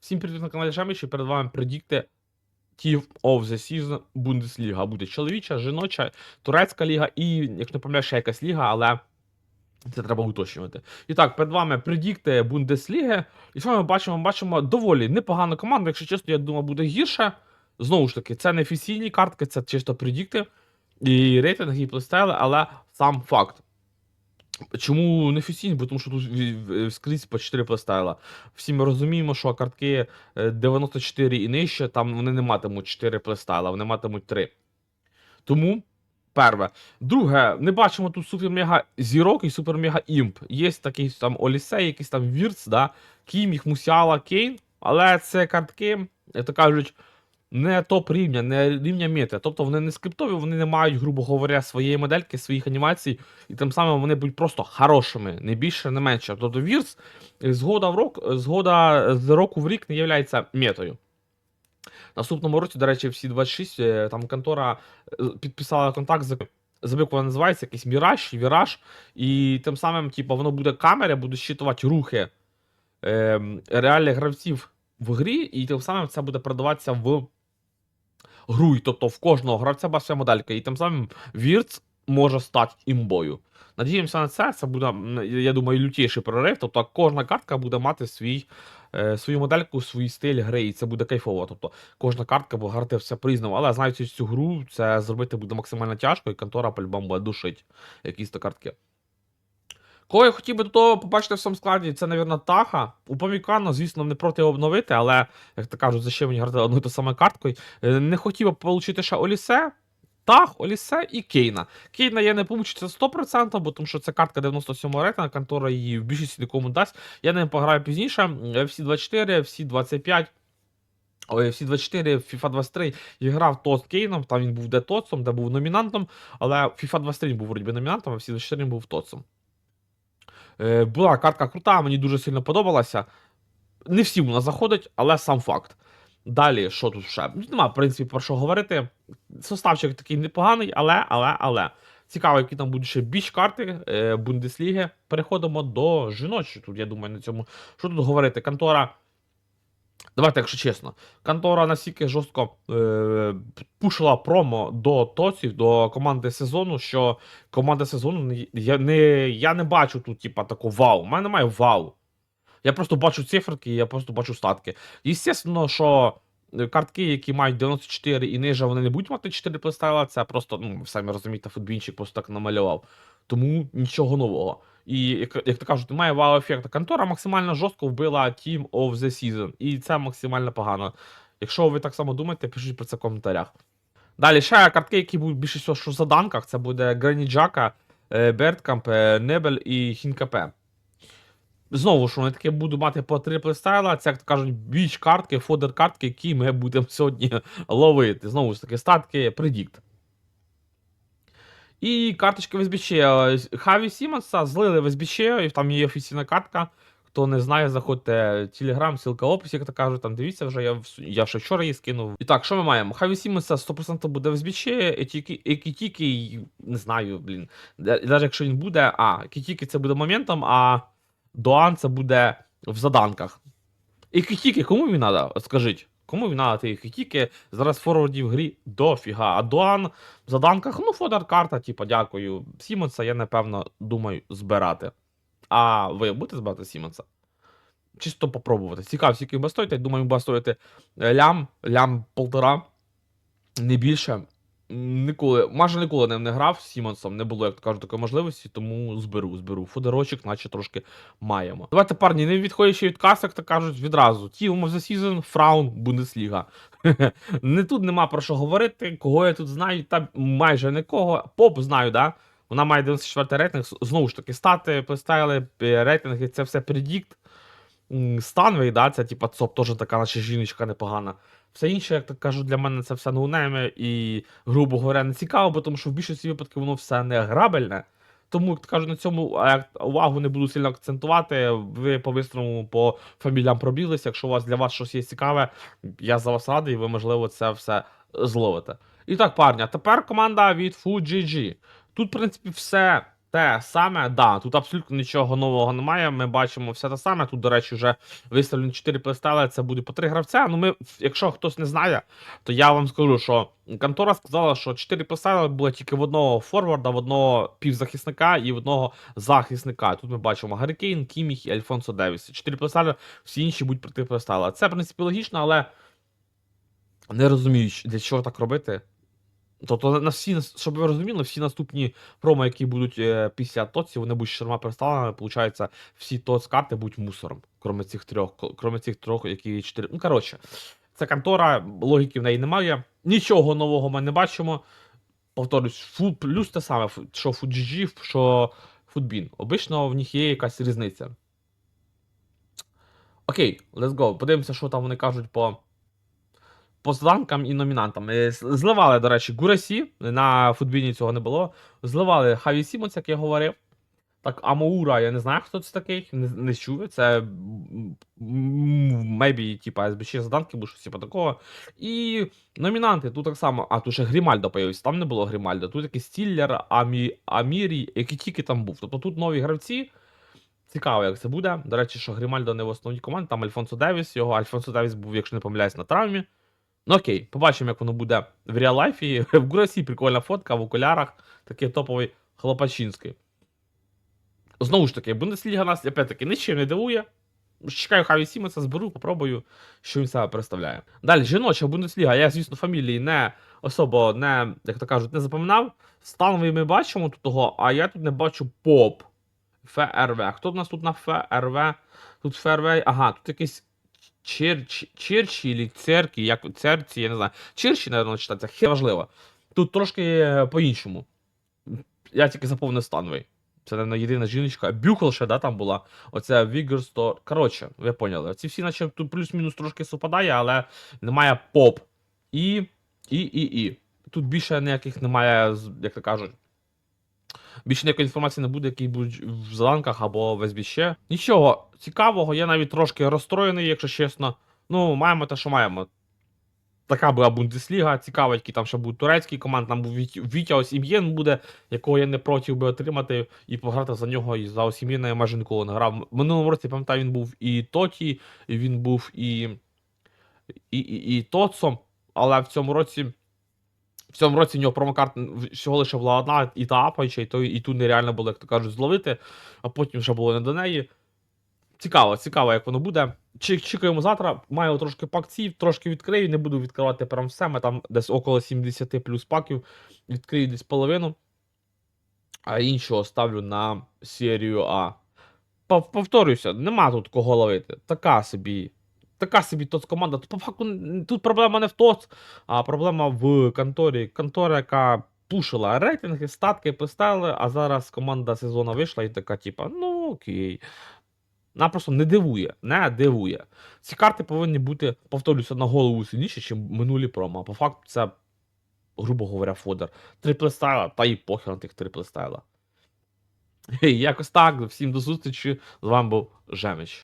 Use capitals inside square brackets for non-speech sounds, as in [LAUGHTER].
Всім привіт на каналі Жеміч і перед вами предікти Team of the Season Bundesliga. Буде чоловіча, жіноча, турецька ліга і, як не помиляю, ще якась ліга, але це треба уточнювати. І так, перед вами предікти Бундесліги. І що ми бачимо? Ми бачимо доволі непогану команду. Якщо чесно, я думаю, буде гірше. Знову ж таки, це не офіційні картки, це чисто предікти і рейтинги, і плейстайли, але сам факт. Чому не офіційні? Бо тому що тут в- скрізь по 4 плейстайла. Всі ми розуміємо, що картки е, 94 і нижче, там вони не матимуть 4 плейстайла, вони матимуть 3. Тому, перше. Друге, не бачимо тут супер-мега зірок і супер-мега імп. Є такий там Олісей, якийсь там Вірц, да? Кіміх, Мусіала, Кейн, але це картки, як то кажуть, не топ рівня, не рівня мети. Тобто вони не скриптові, вони не мають, грубо говоря, своєї модельки, своїх анімацій, і тим самим вони будуть просто хорошими, не більше, не менше. Тобто Вірс згода в рок, згода з року в рік не є метою. Наступному році, до речі, всі 26, е, там контора е, підписала контакт з забив, вона називається, якийсь Міраж, Віраж, і тим самим, типу, воно буде камери, буде щитувати рухи е, реальних гравців в грі, і тим самим це буде продаватися в гру. І Тобто в кожного гравця своя моделька, і тим самим Вірц може стати імбою. Надіємося на це. Це буде, я думаю, лютіший прорив. Тобто кожна картка буде мати свій, е, свою модельку, свій стиль гри, і це буде кайфово. Тобто кожна картка буде все по-різному. Але знаючи цю гру, це зробити буде максимально тяжко, і контора по-любому буде душить якісь то картки. Кого я хотів би до того побачити в цьому складі, це, мабуть, Таха. У Памікана, звісно, не проти його обновити, але, як то кажуть, зачем мені грати одною та самою карткою. Е, Не хотів би отримати ще Олісе, Тах, Олісе і Кейна. Кейна я не получиться 100%, бо тому що це картка 97 рейтинга, контора її в більшості нікому дасть. Я ним пограю пізніше. Всі 24, всі 25. Ой, всі 24, FIFA 23 я грав то з Кейном, там він був де Тоцом, де був номінантом, але FIFA 23 він був вроді номінантом, а всі 24 був Тоцом. Е, була картка крута, мені дуже сильно подобалася. Не всім вона заходить, але сам факт. Далі, що тут ще? Нема, в принципі, про що говорити. Составчик такий непоганий, але, але, але. Цікаво, які там будуть ще більш карти е, Бундесліги. Переходимо до жіночої. Тут, я думаю, на цьому. Що тут говорити? Контора. Давайте, якщо чесно, контора настільки жорстко е, пушила промо до тоців, до команди сезону, що команда сезону я не, я не бачу тут, типа, такого вау. У мене немає вау. Я просто бачу циферки, я просто бачу статки. Єстественно, що е, картки, які мають 94 і ниже, вони не будуть мати 4 плейстайла, це просто, ну, самі розумієте, футбінчик просто так намалював. Тому нічого нового. І як, як то кажуть, немає вау-ефекту. Контора максимально жорстко вбила Team of the Season. І це максимально погано. Якщо ви так само думаєте, пишіть про це в коментарях. Далі ще картки, які будуть більше всього, що в заданках, це буде Грані Джака, Бердкамп, е, Небель і Хінкапе. Знову ж вони таки будуть мати по три плейстайла, це, як то кажуть, біч картки, фодер картки, які ми будемо сьогодні [LAUGHS] ловити. Знову ж таки, статки, предікт. І карточки в СБЧ. Хаві Сімонса злили в СБЧ, і там є офіційна картка. Хто не знає, заходьте Телеграм, ссылка в описі, як то кажуть, там дивіться вже, я, я ще вчора її скинув. І так, що ми маємо? Хаві Сімонса 100% буде в СБЧ, Екітіки, не знаю, блін. Навіть якщо він буде, а, Екітіки це буде моментом, а Доан це буде в заданках. Екітіки, кому він треба? Скажіть. Кому він надати їх? І тільки Зараз форвардів в грі дофіга. А Дуан в заданках, ну, фодер карта, типа, дякую. Сімонса я, напевно, думаю, збирати. А ви будете збирати Сімонса? Чисто попробувати. Цікаво, скільки буде стоїти. Думаю, буде стоїти лям, лям полтора, не більше. Ніколи, майже ніколи ним не грав з Сімонсом, не було, як то кажуть, такої можливості, тому зберу, зберу. Фодерочок, наче трошки маємо. Давайте, парні, не відходячи від каси, як то кажуть, відразу. Team of the Season, Фраун, Бундесліга. [LAUGHS] не тут нема про що говорити. Кого я тут знаю, та майже нікого. Поп знаю, да? Вона має 94 рейтинг. Знову ж таки, стати, плейстайли, е, рейтинги, це все предікт. Станвей, да, це типа ЦОП, теж така наче жіночка непогана. Все інше, як так кажуть, для мене це все ноунейми і, грубо говоря, не цікаво, бо тому що в більшості випадків воно все не грабельне. Тому, як кажу, на цьому увагу не буду сильно акцентувати. Ви по-бистрому по фаміліям пробіглися. Якщо у вас для вас щось є цікаве, я за вас радий, ви, можливо, це все зловите. І так, парня, тепер команда від FUGG. Тут, в принципі, все те саме, да, тут абсолютно нічого нового немає. Ми бачимо все те саме. Тут, до речі, вже виставлені 4 плейстайли, це буде по 3 гравця. Ну, ми, якщо хтось не знає, то я вам скажу, що контора сказала, що 4 плейстайли було тільки в одного форварда, в одного півзахисника і в одного захисника. Тут ми бачимо Гаррікейн, Кіміх і Альфонсо Девіс. 4 плейстайли, всі інші будуть проти плейстайла. Це, в принципі, логічно, але не розумію, для чого так робити. Тобто, на всі, щоб ви розуміли, всі наступні промо, які будуть е, після ТОЦів, вони будуть шарма переставлені, Получається, всі ТОЦ карти будуть мусором, крім цих трьох, крім цих трьох, які чотири. Ну, коротше, це контора, логіки в неї немає. Нічого нового ми не бачимо. Повторюсь, фу, плюс те саме, що FUGG, що Футбін. Обично в них є якась різниця. Окей, let's go. Подивимося, що там вони кажуть по по заданкам і номінантам. Зливали, до речі, Гурасі. На футбіні цього не було. Зливали Хаві Сімонс, як я говорив. Так, Амаура, я не знаю, хто це такий, не, не чув. Це м, м, maybe, типа, СБЧ заданки, або щось типа такого. І номінанти тут так само. А, тут ще Грімальдо появився, там не було Грімальдо. Тут якийсь Стіллер, Амі, Амірі, який тільки там був. Тобто тут нові гравці. Цікаво, як це буде. До речі, що Грімальдо не в основній команді, там Альфонсо Девіс. Його Альфонсо Девіс був, якщо не помиляюсь, на травмі. Ну окей, побачимо, як воно буде в реал-лайфі. [LAUGHS] В Гурасі прикольна фотка в окулярах, такий топовий хлопачинський. Знову ж таки, Бундесліга нас опять-таки нічим не дивує. Чекаю Хаві Сімеса, зберу, попробую, що він себе представляє. Далі, жіноча Бундесліга, я, звісно, фамілії не особо не, як то кажуть, не запам'ятав. Становий ми бачимо тут того, а я тут не бачу поп. ФРВ. Хто в нас тут на ФРВ? Тут ФРВ. Ага, тут якийсь Черчі, Черчі Церкі, як Церці, я не знаю. Черчі, напевно, читається, хе важливо. Тут трошки е, по-іншому. Я тільки заповнив становий. Це, напевно, єдина жіночка. Бюкл ще, да, там була. Оце Store. Коротше, ви поняли. Ці всі, наче тут плюс-мінус трошки совпадає, але немає поп. І, і, і, і. Тут більше ніяких немає, як то кажуть. Більше ніякої інформації не буде, які будуть в заданках або в СБЩ. Нічого цікавого, я навіть трошки розстроєний, якщо чесно. Ну, маємо те, що маємо. Така була Бундесліга, цікаво, які там ще будуть турецькі команди. Там був Віт- Вітя Осім'єн буде, якого я не проти би отримати і пограти за нього. І за Осім'єна я майже ніколи не грав. Минулому році, пам'ятаю, він був і Тоті, він був і, і, і, і Тоцом, але в цьому році. В цьому році в нього промокарт всього лише була одна, і та апаюча, і, то, і ту нереально було, як то кажуть, зловити, а потім вже було не до неї. Цікаво, цікаво, як воно буде. Чек- Чекаємо завтра. Маю трошки пакців, трошки відкрию, не буду відкривати прям все. Ми там десь около 70 плюс паків. Відкрию десь половину. А іншого ставлю на серію А. Пов- Повторюся, нема тут кого ловити. Така собі. Така собі ТОЦ команда. Тут, по факту, тут проблема не в ТОЦ, а проблема в конторі. Контора, яка пушила рейтинги, статки поставили, а зараз команда сезону вийшла і така, типа, ну окей. Напросто не дивує, не дивує. Ці карти повинні бути, повторюся, на голову сильніші, ніж минулі промо. А по факту це, грубо говоря, фодер. Три плейстайла, та і похер на тих три плейстайла. [LAUGHS] Якось так. Всім до зустрічі. З вами був Жемич.